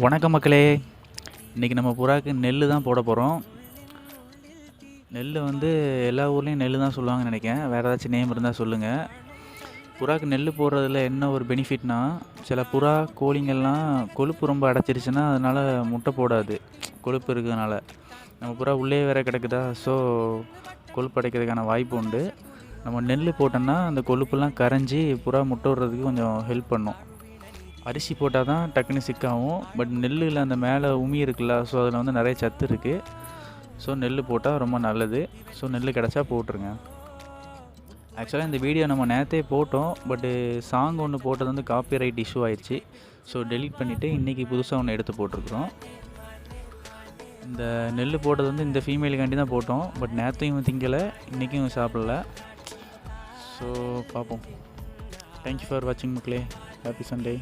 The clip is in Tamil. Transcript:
வணக்கம் மக்களே. இன்றைக்கி நம்ம புறாக்கு நெல் தான் போட போகிறோம் நெல் வந்து எல்லா ஊர்லேயும் நெல் தான் சொல்லுவாங்கன்னு நினைக்கிறேன். வேறு ஏதாச்சும் நேம் இருந்தால் சொல்லுங்கள் புறாக்கு நெல் போடுறதுல என்ன ஒரு பெனிஃபிட்னா சில புறா கோழிங்கள்லாம் கொழுப்பு ரொம்ப அடைச்சிருச்சுன்னா அதனால் முட்டை போடாது. கொழுப்பு இருக்கிறதுனால. நம்ம புறா உள்ளே வேற கிடக்குதா? ஸோ கொழுப்பு அடைக்கிறதுக்கான வாய்ப்பு உண்டு. நம்ம நெல் போட்டோம்னா அந்த கொழுப்பெல்லாம் கரைஞ்சி புறா முட்டை விடுறதுக்கு கொஞ்சம் ஹெல்ப் பண்ணும். அரிசி போட்டால் தான் டக்குன்னு சிக்காகும். பட் நெல்லில் அந்த மேலே உமி இருக்குல்ல ஸோ அதில் வந்து நிறைய சத்து இருக்குது ஸோ நெல் போட்டால் ரொம்ப நல்லது. ஸோ நெல் கிடச்சா போட்டுருங்க. ஆக்சுவலாக இந்த வீடியோ நம்ம நேற்றே போட்டோம். பட்டு சாங் ஒன்று போட்டது வந்து காப்பிரைட் இஷ்யூ ஆயிடுச்சு. ஸோ டெலீட் பண்ணிவிட்டு இன்றைக்கி புதுசாக ஒன்று எடுத்து போட்டிருக்குறோம். இந்த நெல் போட்டது வந்து இந்த ஃபீமேலுக்காண்டி தான் போட்டோம். பட் நேற்றையும் திங்கலை இன்றைக்கும் சாப்பிடல. ஸோ பார்ப்போம். தேங்க்யூ ஃபார் வாட்சிங் மக்களே. Happy Sunday